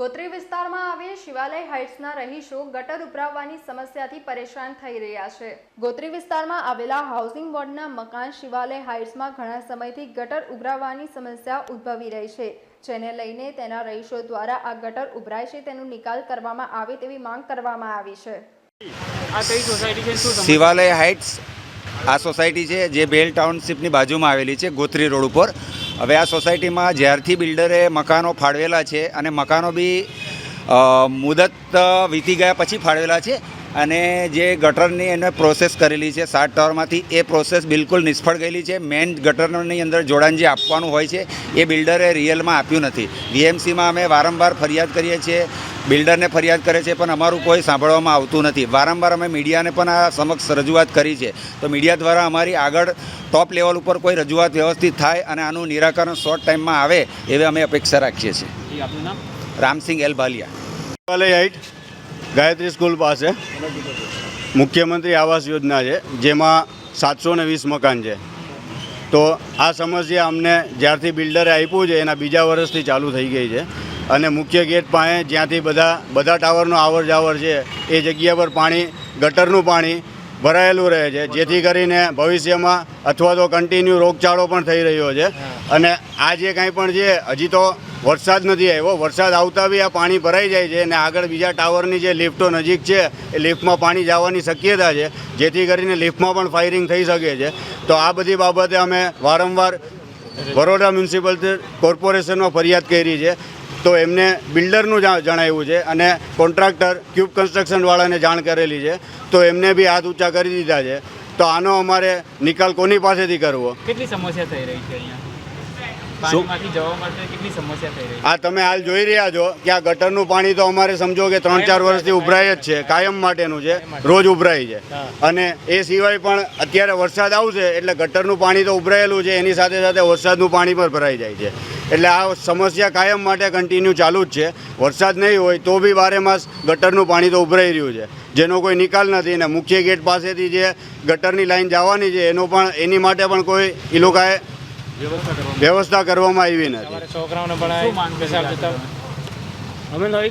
ગોત્રી વિસ્તારમાં આવેલ શિવાલય હાઇટ્સના રહીશો ગટર ઉભરાવવાની સમસ્યાથી પરેશાન થઈ રહ્યા છે. ગોત્રી વિસ્તારમાં આવેલા હાઉસિંગ બોર્ડના મકાન શિવાલય હાઇટ્સમાં ઘણા સમયથી ગટર ઉભરાવવાની સમસ્યા ઉદ્ભવી રહી છે. જેને લઈને તેના રહીશો દ્વારા આ ગટર ઉભરાય છે તેનો નિકાલ કરવામાં આવે તેવી માંગ કરવામાં આવી છે. આ કઈ સોસાયટી છે? શું શિવાલય હાઇટ્સ આ સોસાયટી છે જે બેલ ટાઉનશીપની બાજુમાં આવેલી છે ગોત્રી રોડ ઉપર. હવે આ સોસાયટીમાં જ્યારથી બિલ્ડરે મકાનો ફાળવેલા છે અને મકાનો બી મુદત વીતી ગયા પછી ફાળવેલા છે અને જે ગટરની એને પ્રોસેસ કરેલી છે, સાત ટાવરમાંથી, એ પ્રોસેસ બિલકુલ નિષ્ફળ ગયેલી છે. મેઇન ગટરની અંદર જોડાણ જે આપવાનું હોય છે. એ બિલ્ડરે રિયલમાં આપ્યું નથી. વીએમસીમાં અમે વારંવાર ફરિયાદ કરીએ છીએ. બિલ્ડરને ફરિયાદ કરે છે પણ અમારું કોઈ સાંભળવામાં આવતું નથી. વારંવાર અમે મીડિયાને પણ આ સમક્ષ રજૂઆત કરી છે. તો મીડિયા દ્વારા અમારી આગળ ટોપ લેવલ ઉપર કોઈ રજૂઆત વ્યવસ્થિત થાય અને આનું નિરાકરણ શોર્ટ ટાઈમમાં આવે એવી અમે અપેક્ષા રાખીએ છીએ. રામસિંહ આપનું નામ? રામસિંગ એલ ભાલિયા હાઇટ ગાયત્રી સ્કૂલ પાસે. મુખ્યમંત્રી આવાસ યોજના છે જેમાં સાતસો ને વીસ મકાન છે. તો આ સમસ્યા અમને જ્યારથી બિલ્ડરે આપ્યું છે એના બીજા વર્ષથી ચાલુ થઈ ગઈ છે. અને મુખ્ય ગેટ પાસે જ્યાંથી બધા બધા ટાવરનો આવર જાવર છે, એ જગ્યા પર પાણી, ગટરનું પાણી ભરાયેલું રહે છે. જેથી કરીને ભવિષ્યમાં અથવા તો કન્ટિન્યુ રોગચાળો પણ થઈ રહ્યો છે. અને આ જે કાંઈ પણ છે, હજી તો વરસાદ નથી આવ્યો. વરસાદ આવતા બી આ પાણી ભરાઈ જાય છે અને આગળ બીજા ટાવરની જે લિફ્ટો નજીક છે, એ લિફ્ટમાં પાણી જવાની શક્યતા છે, જેથી કરીને લિફ્ટમાં પણ ફાયરિંગ થઈ શકે છે. તો આ બધી બાબતે અમે વારંવાર બરોડા મ્યુનિસિપલ કોર્પોરેશનમાં ફરિયાદ કરી છે. તો એમને બિલ્ડરનું જણાવ્યું છે અને કોન્ટ્રાક્ટર ક્યુબ કન્સ્ટ્રક્શનવાળાને જાણ કરેલી છે. તો એમને બી હાથ ઊંચા કરી દીધા છે. તો આનો અમારે નિકાલ કોની પાસેથી કરવો? કેટલી સમસ્યા થઈ રહી છે અહીંયા? આ તમે હાલ જોઈ રહ્યા છો કે આ ગટરનું પાણી તો અમારે સમજો કે ત્રણ ચાર વર્ષથી ઉભરાય જ છે. કાયમ માટેનું છે. રોજ ઉભરાય છે. અને એ સિવાય પણ અત્યારે વરસાદ આવશે એટલે ગટરનું પાણી તો ઉભરાયેલું છે. એની સાથે સાથે વરસાદનું પાણી પણ ભરાઈ જાય છે. એટલે આ સમસ્યા કાયમ માટે કન્ટિન્યુ ચાલુ જ છે. વરસાદ નહીં હોય તો બી બારે માસ ગટરનું પાણી તો ઉભરાઈ રહ્યું છે. જેનો કોઈ નિકાલ નથી ને મુખ્ય ગેટ પાસેથી જે ગટરની લાઈન જવાની છે એનો પણ એની માટે પણ કોઈ એ લોકોએ વ્યવસ્થા કરવામાં આવી નથી. છોકરાઓને પણ અમે નવી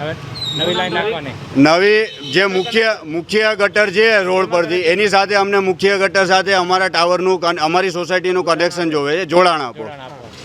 હવે નવી લાઈન નાખવાની? નવી જે મુખ્ય મુખ્ય ગટર છે રોડ પરથી એની સાથે અમને મુખ્ય ગટર સાથે અમારા ટાવરનું અમારી સોસાયટીનું કનેક્શન જોવે છે જોડાણ આપો.